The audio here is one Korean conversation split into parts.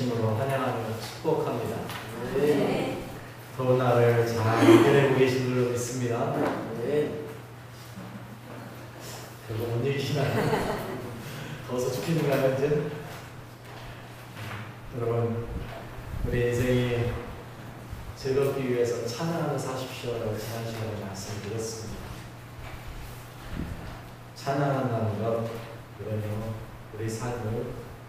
진심으로 환영하며 축복합니다. 네. 더운 날을 잘 이겨내고 계신 줄로 믿습니다. 네. 별로 못 이기시나요? 더워서 죽겠는가요, 이제? 여러분, 우리 인생이 즐겁기 위해서 찬양하며 사십시오라고 지난 시간에 말씀드렸습니다. 찬양한다는 것, 그건요, 우리 삶을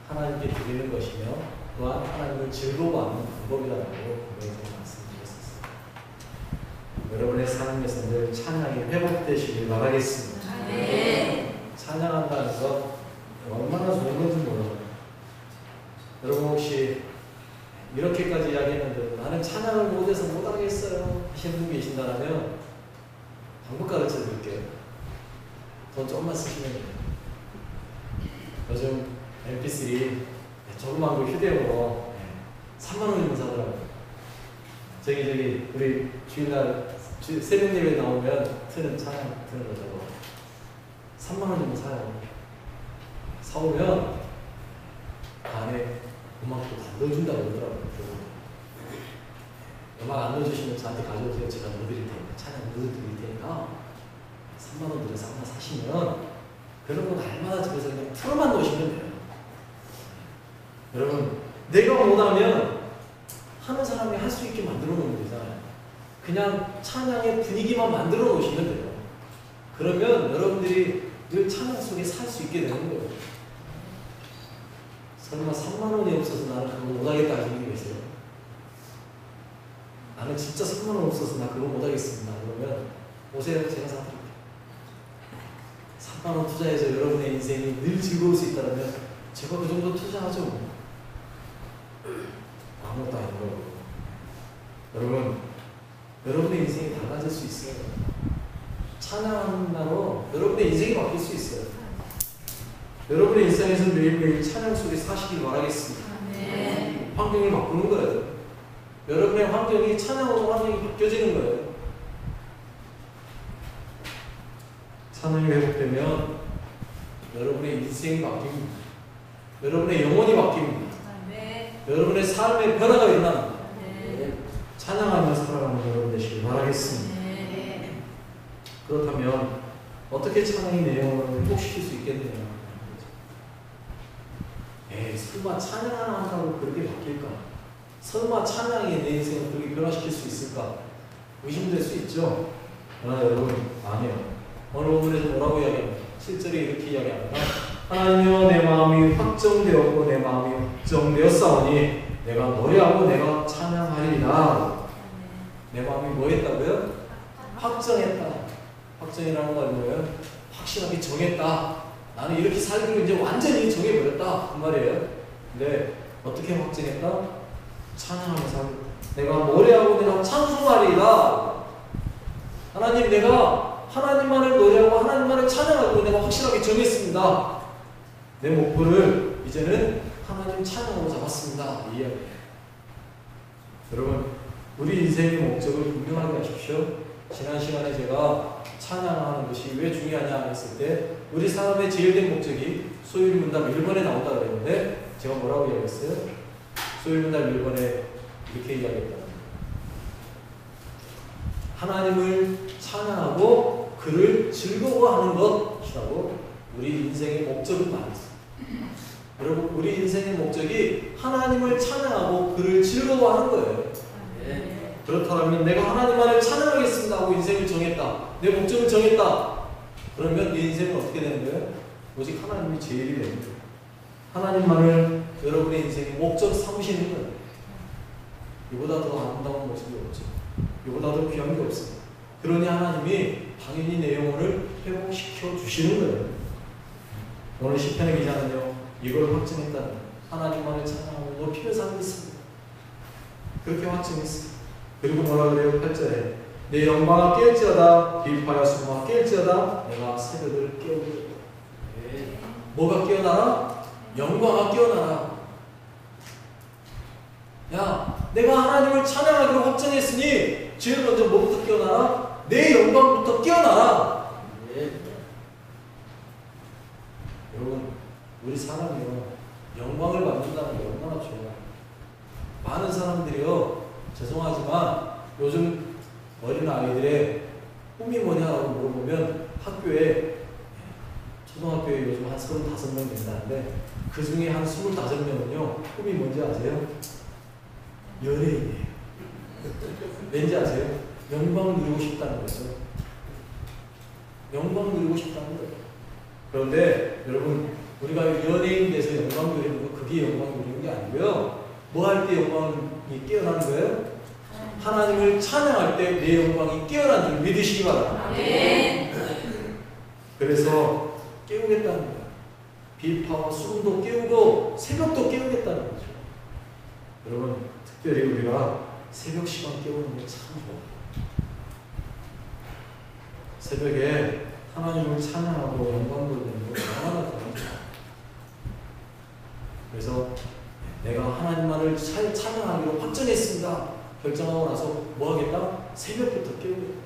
하나님께 드리는 것이며 또한 하나님을 즐거워하는 방법이라고 분명히 말씀드렸었습니다. 여러분의 삶에서 늘 찬양이 회복되시길 바라겠습니다. 네. 찬양한다는 것 얼마나 좋은 건지 몰라요. 여러분 혹시 이렇게까지 이야기했는데 나는 찬양을 못해서 못하겠어요 하시는 분 계신다면 방법 가르쳐 드릴게요. 돈 조금만 쓰시면 돼요. 요즘 MP3 조그만 거 휴대용으로 3만 원이면 사더라고요. 저기 저기 우리 주일날 예배 나오면 트는 찬양 트는 거죠. 3만 원이면 사요. 사오면 안에 음악도 다 넣어준다고 그러더라고요. 음악 안 넣어주시면 저한테 가져오세요. 제가 넣어드릴 테니까 찬양 넣어드릴 테니까 3만 원 들여서 하나 사시면 그런 거 날마다 집에서 그냥 틀어만 놓으시면 돼요. 여러분 내가 원하면 하는 사람이 할 수 있게 만들어 놓으면 되잖아요. 그냥 찬양의 분위기만 만들어 놓으시면 돼요. 그러면 여러분들이 늘 찬양 속에 살 수 있게 되는 거예요. 설마 3만 원이 없어서 나는 그거 못하겠다 하시는 분 계세요? 나는 진짜 3만 원 없어서 나 그거 못하겠습니다. 그러면 오세요. 제가 사드릴게요. 3만 원 투자해서 여러분의 인생이 늘 즐거울 수 있다면 제가 그 정도 투자하죠. 아무것도 아닌 거고. 여러분, 여러분의 인생이 달라질 수 있어요. 찬양하로 여러분의 인생이 바뀔 수 있어요. 여러분의 일상에서 매일매일 찬양 속에 사시길 바라겠습니다. 네. 환경을 바꾸는 거예요. 여러분의 환경이 찬양으로 환경이 바뀌어지는 거예요. 찬양이 회복되면 여러분의 인생이 바뀝니다. 여러분의 영혼이 바뀝니다. 네. 여러분의 삶의 변화가 일어납니다. 네. 찬양하며 살아가는 여러분 되시길 바라겠습니다. 네. 그렇다면 어떻게 찬양이 내 영혼을 회복시킬 수 있겠느냐? 에이, 설마 찬양 하나 한다고 그렇게 바뀔까? 설마 찬양이 내 인생을 그렇게 변화시킬 수 있을까? 의심될 수 있죠? 그러나 여러분, 아니에요. 오늘 본문에서 뭐라고 이야기합니까? 7절에 이렇게 이야기합니다. 하나님여 내 마음이 확정되었고 내 마음이 확정되었사오니 내가 노래하고 내가 찬양하리라. 내 마음이 뭐 했다고요? 확정했다. 확정이라는 건 뭐예요? 확실하게 정했다. 나는 이렇게 살기로 이제 완전히 정해버렸다. 그 말이에요. 근데 어떻게 확정했다? 찬양하면서. 내가 노래하고 내가 찬송하리라. 하나님 내가 하나님만을 노래하고 하나님만을 찬양하고 내가 확실하게 정했습니다. 내 목표를 이제는 하나님 찬양으로 잡았습니다. 이 이야기예요. 여러분 우리 인생의 목적을 분명하게 하십시오. 지난 시간에 제가 찬양하는 것이 왜 중요하냐 했을 때 우리 사람의 제일 된 목적이 소율 문답 1번에 나온다 그랬는데 제가 뭐라고 이야기했어요? 소율 문답 1번에 이렇게 이야기했다. 하나님을 찬양하고 그를 즐거워하는 것이라고 우리 인생의 목적을 말했어요. 여러분 우리 인생의 목적이 하나님을 찬양하고 그를 즐거워하는 거예요. 네. 그렇다면 내가 하나님만을 찬양하겠습니다 하고 인생을 정했다. 내 목적을 정했다. 그러면 내 인생은 어떻게 되는 거예요? 오직 하나님이 제일이 되는 거예요. 하나님만을 여러분의 인생의 목적 삼으시는 거예요. 이보다 더 아름다운 모습이 없죠. 이보다 더 귀한 게 없어요. 그러니 하나님이 당연히 내 영혼을 회복시켜 주시는 거예요. 오늘 시편의 기자는요, 이걸 확증했다. 하나님만을 찬양하고 높이며 살겠습니다. 그렇게 확증했어요. 그리고 뭐라 그래요? 8절에 내 영광아 깰지어다 비파야 수마 깰지어다 내가 새벽을 깨우리라 네. 뭐가 깨어나라? 영광아 깨어나라 야 내가 하나님을 찬양하기로 확정했으니 제일 먼저 뭐부터 깨어나라? 내 영광부터 깨어나라 네. 여러분 우리 사람이요 영광을 받는다는 게 얼마나 좋아요 많은 사람들이요 죄송하지만 요즘 어린 아이들의 꿈이 뭐냐라고 물어보면 학교에 초등학교에 요즘 한 35명 된다는데 그 중에 한 25명은요 꿈이 뭔지 아세요? 연예인이에요. 왠지 아세요? 영광 누리고 싶다는 거죠. 영광 누리고 싶다는 거예요. 그런데 여러분 우리가 연예인 돼서 영광 누리는 거 그게 영광 누리는 게 아니고요. 뭐 할 때 영광이 깨어나는 거예요? 하나님을 찬양할 때 내 영광이 깨어난 줄 믿으시기 바랍니다. 아멘. 그래서 깨우겠다는 거예요. 비파와 수금도 깨우고 새벽도 깨우겠다는 거죠. 여러분 특별히 우리가 새벽 시간 깨우는 게 참 좋아요. 새벽에 하나님을 찬양하고 영광 돌리는 거 얼마나. 그래서 내가 하나님만을 차- 찬양하기로 확정했습니다. 결정하고 나서 뭐 하겠다? 새벽부터 깨우겠다.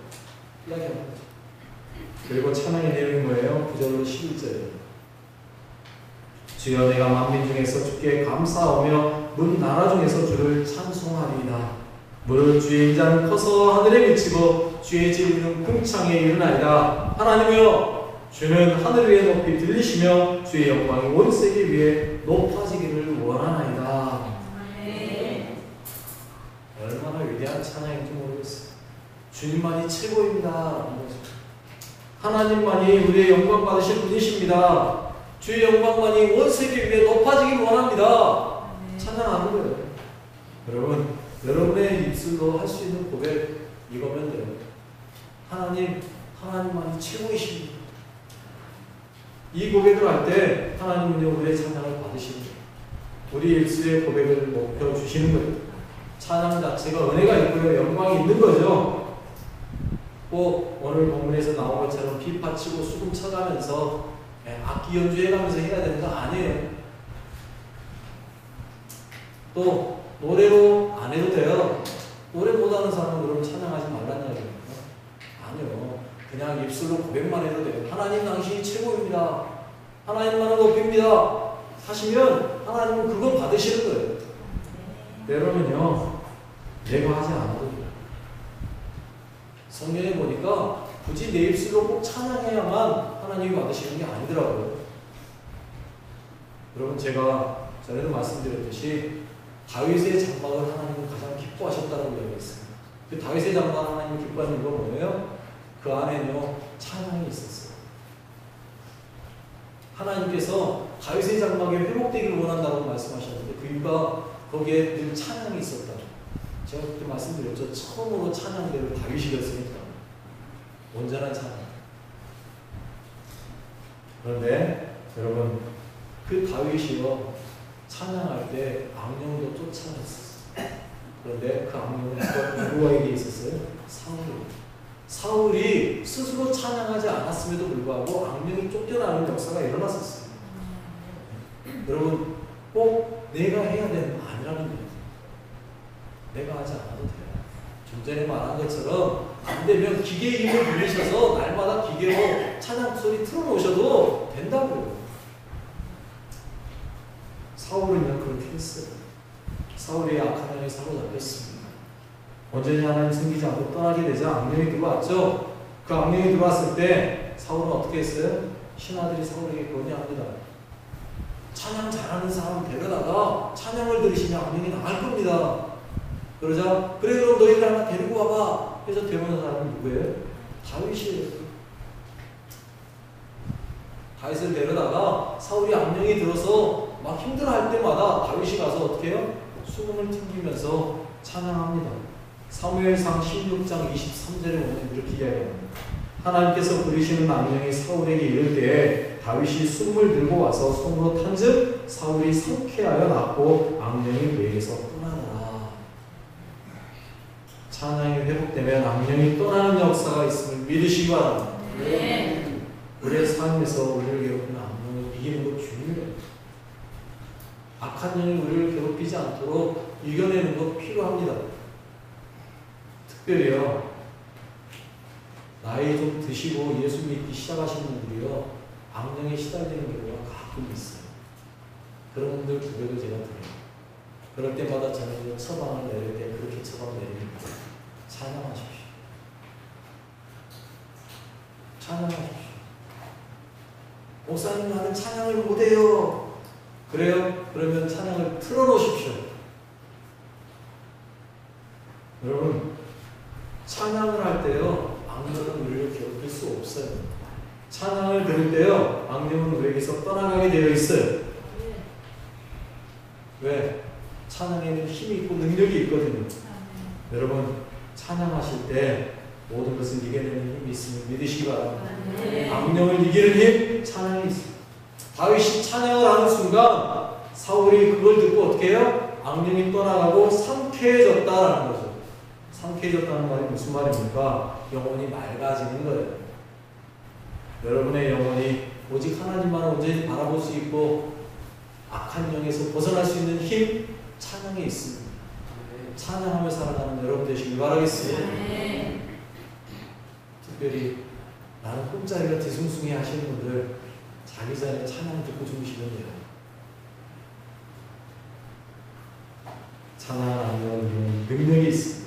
거죠. 그리고 찬양의 내용이 뭐예요? 9절로 11절이에요. 주여 내가 만민 중에서 주께 감사하며 문 나라 중에서 주를 찬송하리이다. 무릇 주의 인자는 커서 하늘에 미치고 주의 진리는 궁창에 이르나이다. 하나님이여 주는 하늘 위에 높이 들리시며 주의 영광이 온 세계 위에 높아지기를 원하나이다. 아멘. 얼마나 위대한 찬양인지 모르겠어요. 주님만이 최고입니다. 하나님만이 우리의 영광 받으실 분이십니다. 주의 영광만이 온 세계 위에 높아지길 원합니다. 찬양하는 거예요. 여러분, 여러분의 입술로 할 수 있는 고백 이거면 돼요. 하나님, 하나님만이 최고이십니다. 이 고백을 할 때 하나님은요 우리의 찬양을 받으시는. 우리 입술의 고백을 높여 주시는 거예요. 찬양 자체가 은혜가 있고요, 영광이 있는 거죠. 꼭 오늘 본문에서 나온 것처럼 피파 치고 수금 쳐가면서 예, 악기 연주해가면서 해야 되는 거 아니에요. 또 노래로 안 해도 돼요. 노래 못하는 사람은 그럼 찬양하지 말라는? 아니요. 그냥 입술로 고백만 해도 돼요. 하나님 당신이 최고입니다. 하나님만을 높입니다. 하시면 하나님은 그거 받으시는 거예요. 때로는요, 내가 하지 않아도 돼요. 성경에 보니까 굳이 내 입술로 꼭 찬양해야만 하나님이 받으시는 게 아니더라고요. 여러분, 제가 전에도 말씀드렸듯이 다윗의 장막을 하나님은 가장 기뻐하셨다고 이야기했습니다. 그 다윗의 장막 하나님 기뻐하는 이유가 뭐예요? 그 안에는요, 찬양이 있었어요. 하나님께서 다윗의 장막이 회복되기를 원한다고 말씀하셨는데 그 이유가 거기에 늘 찬양이 있었다. 제가 그때 말씀드렸죠. 처음으로 찬양대를 다윗이었으니까. 온전한 찬양. 그런데 여러분 그 다윗이요 찬양할 때 악령도 쫓아냈었어요. 그런데 그 악령은 누구에게 있었어요? 사울이. 사울이 스스로 찬양하지 않았음에도 불구하고 악령이 쫓겨나는 역사가 일어났었어요. 여러분 꼭 내가 해야 되는 거 아니라는 거예요. 내가 하지 않아도 돼요. 좀 전에 말한 것처럼 안 되면 기계의 힘을 빌리셔서 날마다 기계로 찬양 소리 틀어놓으셔도 된다고요. 사울은요 그렇게 했어요. 사울이 악한 영에 사로잡혔습니다. 온전히 하나님 숨기지 않고 떠나게 되자 악령이 들어왔죠. 그 악령이 들어왔을 때 사울은 어떻게 했어요? 신하들이 사울에게 건의합니다. 찬양 잘하는 사람 데려다가 찬양을 들으시면 악령이 나갈 겁니다. 그러자 그래 그럼 너희들 하나 데리고 와봐 해서 데려오는 사람은 누구예요? 다윗이에요. 다윗을 데려다가 사울이 악령이 들어서 막 힘들어할 때마다 다윗이 가서 어떻게 해요? 수금을 튕기면서 찬양합니다. 사무엘상 16장 23절에 보면 이렇게 이야기합니다. 하나님께서 부르시는 악령이 사울에게 이를 때에 다윗이 수금을 들고 와서 손으로 탄즉 사울이 상쾌하여 낫고 악령이 외에서 떠나더라. 찬양이 회복되면 악령이 떠나는 역사가 있음을 믿으시기 바랍니다. 아멘. 우리의 삶에서 우리를 괴롭히는 악령을 이기는 것 중요해요. 악한 영이 우리를 괴롭히지 않도록 이겨내는 것 필요합니다. 특별히요, 나이 좀 드시고 예수 믿기 시작하시는 분들이요, 악령에 시달리는 경우가 가끔 있어요. 그런 분들 고백을 제가 드려요. 그럴 때마다 저는 처방을 내릴 때 그렇게 처방 내립니다. 찬양하십시오. 찬양하십시오. 목사님 나는 찬양을 못해요. 그래요? 그러면 찬양을 틀어놓으십시오. 여러분 찬양을 할 때요 악령은 우리를 괴롭힐 수 없어요. 찬양을 들을 때요 악령은 우리에게서 떠나가게 되어 있어요. 왜? 찬양에는 힘이 있고 능력이 있거든요. 여러분 찬양하실 때 모든 것을 이겨내는 힘이 있음을 믿으시기 바랍니다. 악령을 이기는 힘 찬양이 있습니다. 다윗이 찬양을 하는 순간 사울이 그걸 듣고 어떻게 해요? 악령이 떠나가고 상쾌해졌다라는 거죠. 상쾌해졌다는 말이 무슨 말입니까? 영혼이 맑아지는 거예요. 여러분의 영혼이 오직 하나님만 온전히 바라볼 수 있고 악한 영에서 벗어날 수 있는 힘 찬양에 있습니다. 찬양하며 살아가는 여러분 되시길 바라겠습니다. 특별히 나는 꿈자리가 뒤숭숭해 하시는 분들 자기 전에 찬양 듣고 주무시면 돼요. 찬양하면 능력이 있습니다.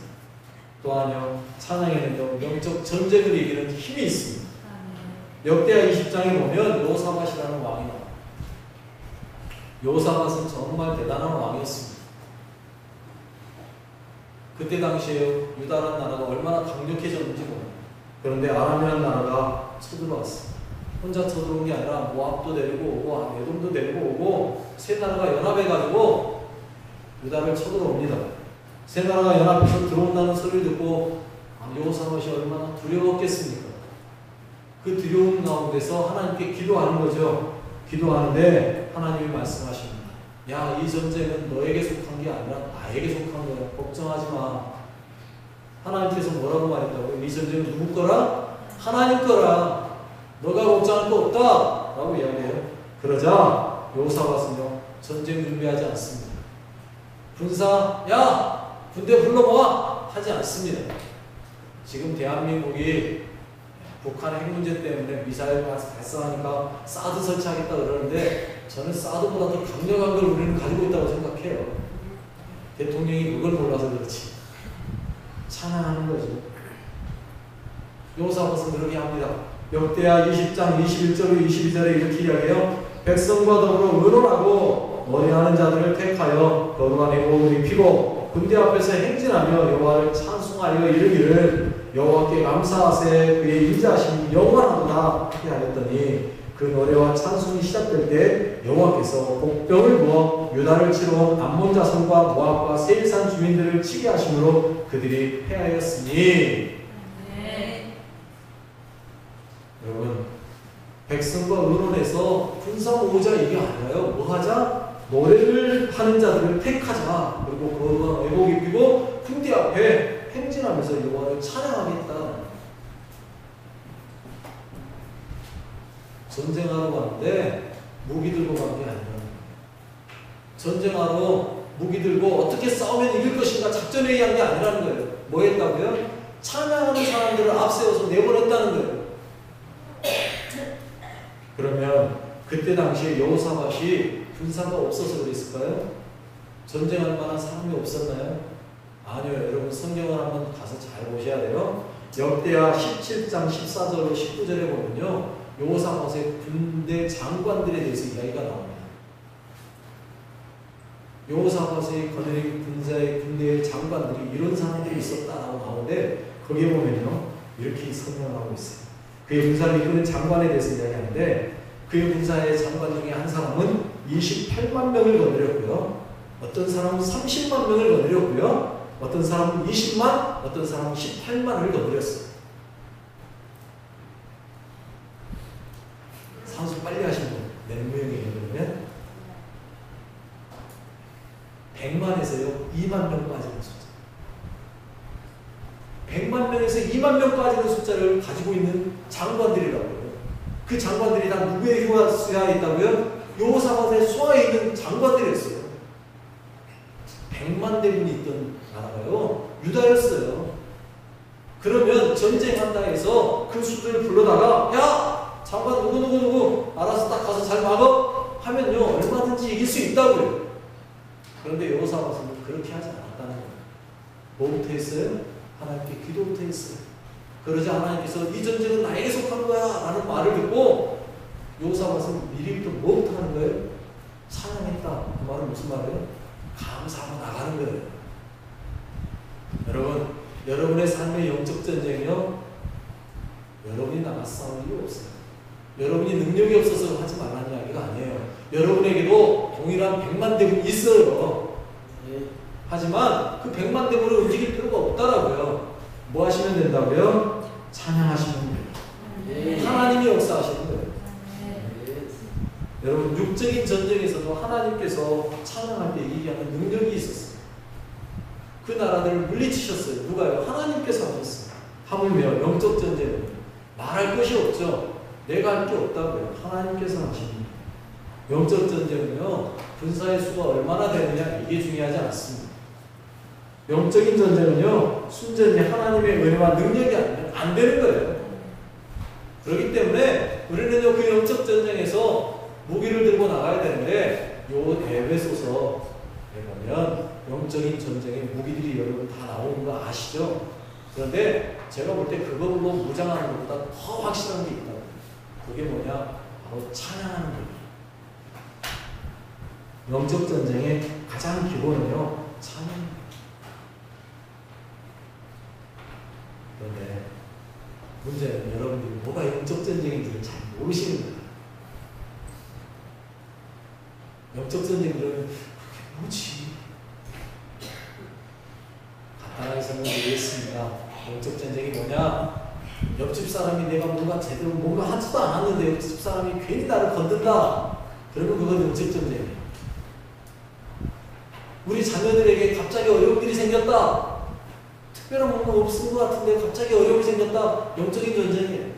또한요 찬양에는요 영적 전쟁을 이기는 힘이 있습니다. 역대하 20장에 보면 요사밭이라는 왕이 나와요. 요사밭은 정말 대단한 왕이었습니다. 그때 당시에 유다라는 나라가 얼마나 강력해졌는지 몰라요. 그런데 아람이라는 나라가 쳐들어왔어요. 혼자 쳐들어온 게 아니라 모압도 데리고 오고 에돔도 데리고 오고 세 나라가 연합해가지고 유다를 쳐들어옵니다. 세 나라가 연합해서 들어온다는 소리를 듣고 여호사밧이 얼마나 두려웠겠습니까? 그 두려움 가운데서 하나님께 기도하는 거죠. 기도하는데 하나님이 말씀하십니다. 야, 이 전쟁은 너에게 속한 게 아니라 나에게 속한 거야. 걱정하지 마. 하나님께서 뭐라고 말했다고요? 이 전쟁은 누구 거라? 하나님 거라. 너가 걱정할 거 없다. 라고 이야기해요. 그러자 요사밭은요, 전쟁 준비하지 않습니다. 군사, 야! 군대 불러모아! 하지 않습니다. 지금 대한민국이 북한 핵 문제 때문에 미사일 발사하니까 사드 설치하겠다 그러는데 저는 사드보다 더 강력한 걸 우리는 가지고 있다고 생각해요. 대통령이 그걸 몰라서 그렇지. 찬양하는 거죠. 요사밭은 그렇게 합니다. 역대하 20장 21절로 22절에 이렇게 이야기해요. 백성과 더불어 의논하고 노래하는 자들을 택하여 거룩한 애복을 입히고 군대 앞에서 행진하며 여호와를 찬송하여 이르기를 여호와께 감사하세 그의 인자하심이 영원하도다 하게 하였더니 그 노래와 찬송이 시작될 때 여호와께서 복병을 부어 유다를 치러 암몬 자손과 모압과 세일산 주민들을 치게 하심으로 그들이 패하였으니 여러분 백성과 의논해서 군사모으자 이게 아니라요 뭐 하자? 노래를 하는 자들을 택하자. 그리고 거룩한 의복 입히고 군대 앞에 행진하면서 여호와를 찬양하겠다. 전쟁하러 가는데 무기 들고 간게 아니라 전쟁하러 무기 들고 어떻게 싸우면 이길 것인가 작전에 의한 게 아니라는 거예요. 뭐 했다고요? 찬양하는 사람들을 앞세워서 내보냈다는 거예요. 그러면 그때 당시에 여호사밭이 군사가 없어서 그랬을까요? 전쟁할 만한 사람이 없었나요? 아니요. 여러분 성경을 한번 가서 잘 보셔야 돼요. 역대하 17장 14절 19절에 보면요. 여호사밭의 군대 장관들에 대해서 이야기가 나옵니다. 여호사밭의 거느린 군사의 군대의 장관들이 이런 사람들이 있었다라고 나오는데 거기에 보면요. 이렇게 설명을 하고 있어요. 그의 군사를 이끄는 장관에 대해서 이야기하는데 그의 군사의 장관 중에 한 사람은 28만 명을 거느렸고요. 어떤 사람은 30만 명을 거느렸고요. 어떤 사람은 20만, 어떤 사람은 18만을 거느렸어요. 산수 빨리 하시는 분, 몇 명이에요, 그러면? 100만에서요, 2만 명 빠지는 숫자. 100만 명에서 2만 명 빠지는 숫자를 가지고 있는 장관들이라고요. 그 장관들이 다 누구의 휘하에 있다고요? 요사밭의 수하에 있는 장관들이었어요. 100만 대군이 있던 나라가요. 유다였어요. 그러면 전쟁한다 해서 그 수들을 불러다가 야! 장관 누구 누구 누구 알아서 딱 가서 잘 막어? 하면요 얼마든지 이길 수 있다고요. 그런데 여호사 요사와서는 그렇게 하지 않았다는 거예요. 뭐부터 했어요? 하나님께 기도부터 했어요. 그러자 하나님께서 이 전쟁은 나에게 속한 거야 라는 말을 듣고 요사와서는 미리부터 뭐부터 하는 거예요? 찬양했다. 그 말은 무슨 말이에요? 감사하고 나가는 거예요. 여러분, 여러분의 삶의 영적 전쟁이요. 여러분이 나가 싸울 이유 없어요. 여러분이 능력이 없어서 하지 말라는 이야기가 아니에요. 여러분에게도 동일한 백만 대군이 있어요. 예. 하지만 그 백만 대군을 움직일 필요가 없다라고요. 뭐 하시면 된다고요? 찬양하시면 돼요. 네. 하나님이 역사하시는 거예요. 네. 여러분 육적인 전쟁에서도 하나님께서 찬양할 때 얘기하는 능력이 있었어요. 그 나라들을 물리치셨어요. 누가요? 하나님께서 하셨어요. 하물며 영적 전쟁은 말할 것이 없죠. 내가 할 게 없다고요. 하나님께서 하십니다. 영적 전쟁은요 군사의 수가 얼마나 되느냐 이게 중요하지 않습니다. 영적인 전쟁은요 순전히 하나님의 은혜와 능력이 안 되는 거예요. 그렇기 때문에 우리는요 그 영적 전쟁에서 무기를 들고 나가야 되는데 요 에베소서에 보면 영적인 전쟁의 무기들이 여러분 다 나오는 거 아시죠? 그런데 제가 볼 때 그걸로 무장하는 것보다 더 확실한 게 있다고. 그게 뭐냐? 바로 찬양하는 거예요. 영적 전쟁의 가장 기본은요 찬양. 그런데 문제는 여러분들이 뭐가 영적 전쟁인지를 잘 모르시는 거예요. 영적 전쟁 그러면 그게 뭐지? 간단하게 설명드리겠습니다. 영적 전쟁이 뭐냐? 옆집 사람이 내가 뭔가 제대로 뭔가 하지도 않았는데 옆집 사람이 괜히 나를 건든다. 그러면 그건 영적 전쟁이에요. 우리 자녀들에게 갑자기 어려운 일이 생겼다. 특별한 뭔가 없은 것 같은데 갑자기 어려움이 생겼다. 영적인 전쟁이에요.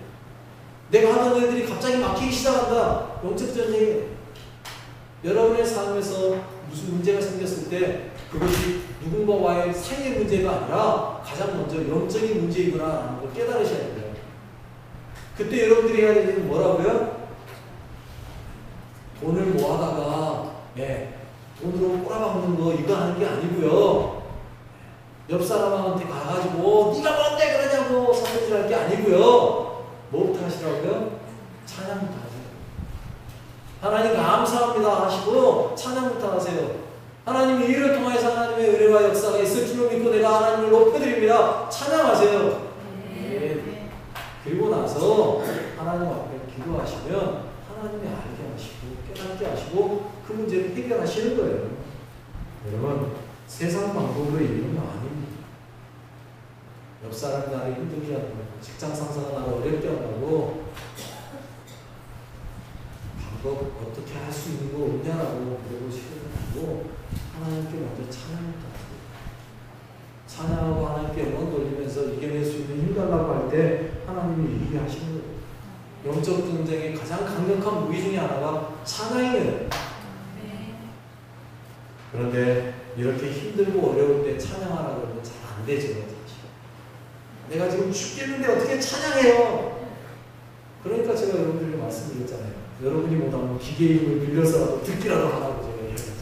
내가 하던 일들이 갑자기 막히기 시작한다. 영적 전쟁이에요. 여러분의 삶에서 무슨 문제가 생겼을 때 그것이 누군가와의 사이의 문제가 아니라 가장 먼저 영적인 문제이구나 하는 걸 깨달으셔야 돼요. 그때 여러분들이 해야 될 일은 뭐라고요? 돈을 모아다가 예, 돈으로 꼬라박는 거 이거 하는 게 아니고요. 옆 사람한테 가가지고 네가 뭔데 그러냐고 선배질 할게 아니고요. 뭐부터 하시라고요? 찬양부터 하나님 감사합니다 하시고 찬양부터 하세요. 하나님이 이를 통해서 하나님의 은혜와 역사가 있을 줄을 믿고 내가 하나님을 높여드립니다. 찬양하세요. 네. 그리고 나서 하나님 앞에 기도하시면 하나님이 알게 하시고 깨닫게 하시고 그 문제를 해결하시는 거예요. 여러분 세상 방법으로 이기는 거 아닙니다. 옆 사람이 나를 힘들게 하고 직장 상사가 나를 어렵게 한다고 방법 어떻게 할 수 있는 거 없냐라고 물어보시는 거고 하나님께 먼저 찬양부터 하세요. 찬양하고 하나님께 영광 돌리면서 이겨낼 수 있는 힘 달라고 할 때 하나님이 이기게 하시는 거예요. 영적 전쟁의 가장 강력한 무기 중에 하나가 찬양이에요. 네. 그런데 이렇게 힘들고 어려울 때 찬양하라 그러면 잘 안 되죠. 사실. 내가 지금 죽겠는데 어떻게 찬양해요? 그러니까 제가 여러분들에게 말씀드렸잖아요. 여러분이 못하면 기계의 힘을 빌려서라도 듣기라도 하라고 제가 얘기했잖아요.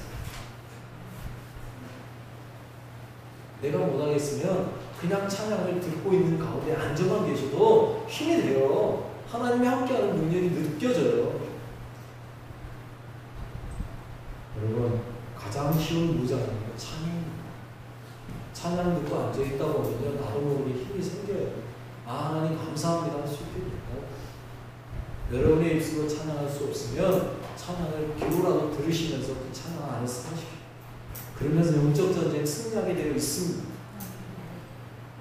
내가 못하겠으면 그냥 찬양을 듣고 있는 가운데 앉아만 계셔도 힘이 돼요. 하나님이 함께하는 능력이 느껴져요. 여러분 가장 쉬운 무장은 찬양입니다. 찬양 듣고 앉아있다 보면요 나도 모르게 힘이 생겨요. 아 하나님 감사합니다 할 수 있게 돼요. 여러분의 입술로 찬양할 수 없으면 찬양을 귀로라도 들으시면서 그 찬양 안에서 하십시오. 그러면서 영적 전쟁 승리하게 되어 있습니다.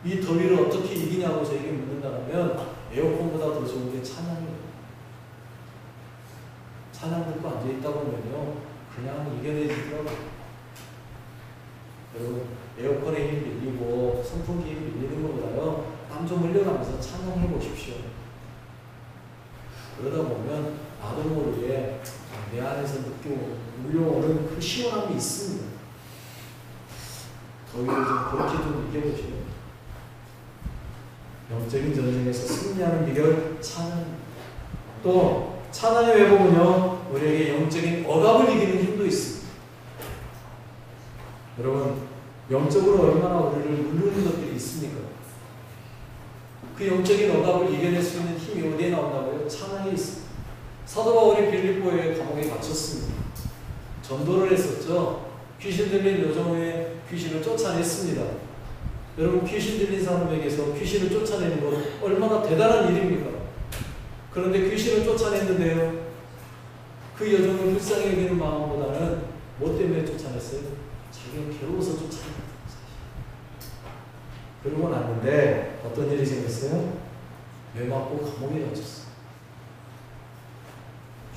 이 더위를 어떻게 이기냐고 저에게 묻는다면 에어컨보다 더 좋은 게 찬양이에요. 찬양 듣고 앉아있다 보면요 그냥 이겨내지더라고요. 여러분 에어컨에 힘 밀리고 선풍기에 힘 밀리는 것보다요 땀 좀 흘려가면서 찬양해 보십시오. 그러다 보면 나도 모르게 내 안에서 느끼고 물려오는 그 시원함이 있습니다. 더위를 좀 그렇게 좀 이겨보시오. 영적인 전쟁에서 승리하는 비결 찬양. 또 찬양의 외복은요 우리에게 영적인 억압을 이기는 힘도 있습니다. 여러분 영적으로 얼마나 우리를 누르는 것들이 있습니까? 그 영적인 억압을 이겨낼 수 있는 힘이 어디에 나온다고요? 찬양에 있습니다. 사도 바울이 빌립보의 감옥에 갇혔습니다. 전도를 했었죠. 귀신 들린 여종의 귀신을 쫓아냈습니다. 여러분 귀신 들린 사람에게서 귀신을 쫓아내는 것 얼마나 대단한 일입니까? 그런데 귀신을 쫓아냈는데요. 그 여종을 불쌍히 여기는 마음보다는 뭐 때문에 쫓아냈어요? 자기가 괴로워서 쫓아냈다. 그러고 났는데 어떤 일이 생겼어요? 뇌 맞고 감옥에 갇혔어.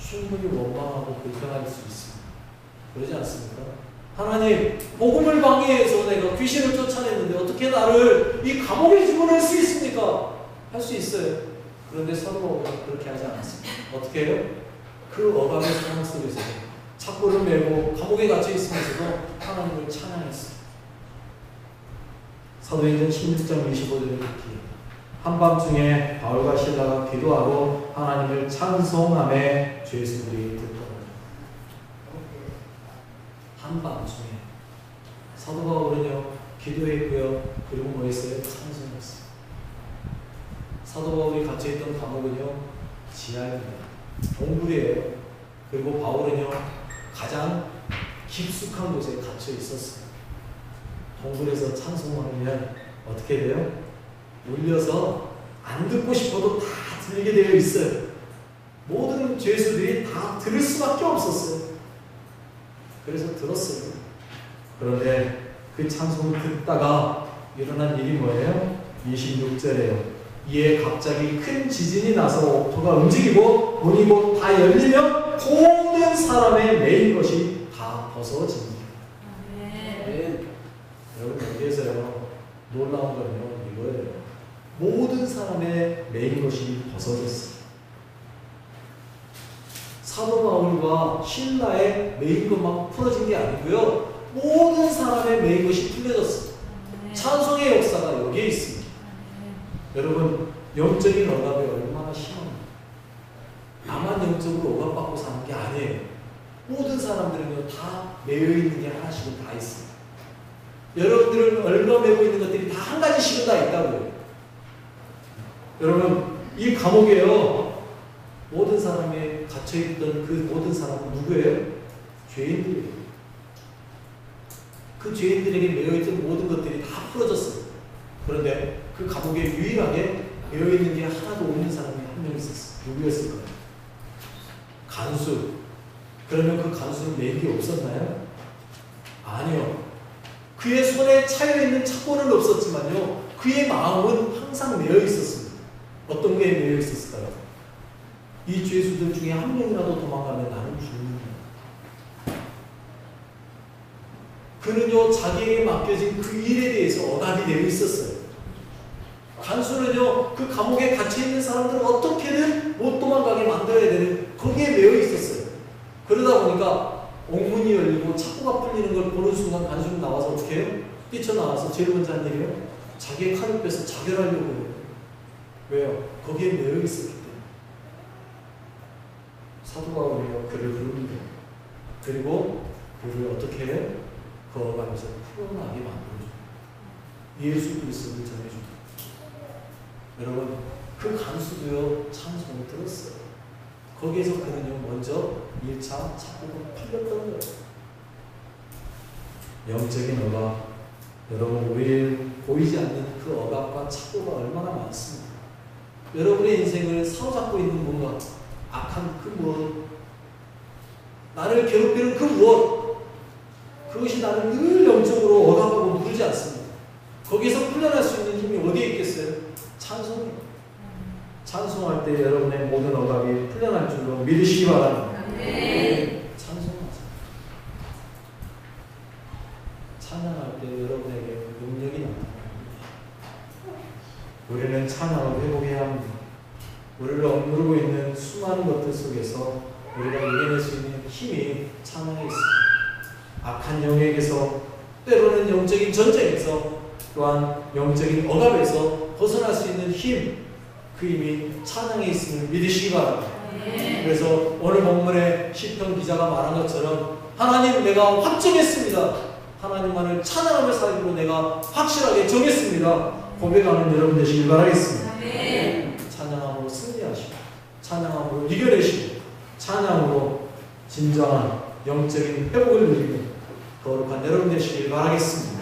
충분히 원망하고 불편할 수 있습니다. 그러지 않습니까? 하나님, 복음을 방해해서 내가 귀신을 쫓아냈는데 어떻게 나를 이 감옥에 집어넣을 수 있습니까? 할 수 있어요. 그런데 서로 그렇게 하지 않았습니다. 어떻게 해요? 그 억압의 상황 속에서 착고를 메고 감옥에 갇혀 있으면서도 하나님을 찬양했어요. 사도행전 16장 25절에 이렇게 한밤중에 바울과 신라가 기도하고 하나님을 찬송함에 죄수들이 듣더라. 한밤중에 사도 바울은요 기도했고요 그리고 뭐 했어요? 찬송했어요. 사도 바울이 갇혀있던 감옥은요 지하입니다. 동굴이에요. 그리고 바울은요 가장 깊숙한 곳에 갇혀 있었어요. 동굴에서 찬송하면 어떻게 돼요? 울려서 안 듣고 싶어도 다 들리게 되어 있어요. 모든 죄수들이 다 들을 수밖에 없었어요. 그래서 들었어요. 그런데 그 찬송을 듣다가 일어난 일이 뭐예요? 26절에요. 이에 갑자기 큰 지진이 나서 옥토가 움직이고 문이 곧다 열리며 모든 사람의 매인 것이 다 벗어집니다. 아멘. 네. 여러분 여기에서요 놀라운 건요 이거예요. 모든 사람의 매인 것이 벗어졌어요. 사도 바울과 신라의 매인 것만 풀어진 게 아니고요. 모든 사람의 매인 것이 풀려졌어요. 아멘. 찬송의 역사가 여기에 있습니다. 아멘. 여러분 영적인 억압이 얼마나 심합니까? 나만 영적으로 억압받고 사는 게 아니에요. 모든 사람들은요 다 매여 있는 게 하나씩은 다 있습니다. 여러분들은 얽어매고 있는 것들이 다 한 가지씩은 다 있다고요. 여러분 이 감옥에요 모든 사람이 갇혀있던 그 모든 사람은 누구예요? 죄인들이에요. 그 죄인들에게 매여있던 모든 것들이 다 풀어졌어요. 그런데 그 감옥에 유일하게 매여있는 게 하나도 없는 사람이 한 명 있었어요. 누구였을까요? 간수. 그러면 그 간수는 매인 게 없었나요? 아니요. 그의 손에 차여 있는 착고는 없었지만요. 그의 마음은 항상 매여 있었습니다. 어떤 게 매여 있었을까요? 이 죄수들 중에 한 명이라도 도망가면 나는 죽는다. 그는요, 자기에게 맡겨진 그 일에 대해서 억압이 되어 있었어요. 간수는요, 그 감옥에 갇혀 있는 사람들을 어떻게든 못 도망가게 만들어야 되는 거기에 매여 있었어요. 그러다 보니까 옥문이 열리고 착고가 풀리는 걸 보는 순간 간수는 나와서 어떻게 해요? 뛰쳐나와서 제일 먼저 한 일이에요? 자기의 칼을 빼서 자결하려고 해요. 왜요? 거기에 매여 있었기 때문에. 사도 바울이요 그를 부릅니다. 그리고 그를 어떻게 해요? 그 억압에서 풀어나게 만들어줘. 예수 그리스도를 전해주다. 여러분 그 간수도요 찬송을 들었어요. 거기에서 그는요 먼저 1차 착고가 풀렸던 거예요. 영적인 억압 여러분 우리 보이지 않는 그 억압과 착고가 얼마나 많습니다. 여러분의 인생을 사로잡고 있는 뭔가 악한 그 무엇 나를 괴롭히는 그 무엇 그것이 나를 늘 영적으로 억압하고 누르지 않습니다. 거기서 풀려날 수 있는 힘이 어디에 있겠어요? 찬송이에요. 찬송할 때 여러분의 모든 억압이 풀려날 줄로 믿으시기 바랍니다. 찬송하세요. 찬양할 때 여러분에게 능력이 나타납니다. 우리는 찬양을 회복해야 합니다. 우리를 억누르고 있는 수많은 것들 속에서 우리가 이겨낼 수 있는 힘이 찬양에 있습니다. 악한 영에게서 때로는 영적인 전쟁에서 또한 영적인 억압에서 벗어날 수 있는 힘, 그 힘이 찬양에 있음을 믿으시기 바랍니다. 그래서 오늘 본문에 시편 기자가 말한 것처럼 하나님 내가 확정했습니다. 하나님 하나님만을 찬양하며 살기로 내가 확실하게 정했습니다. 고백하는 여러분 되시길 바라겠습니다. 찬양함으로 승리하시고 찬양함으로 이겨내시고 찬양으로 진정한 영적인 회복을 누리는 거룩한 여러분 되시길 바라겠습니다.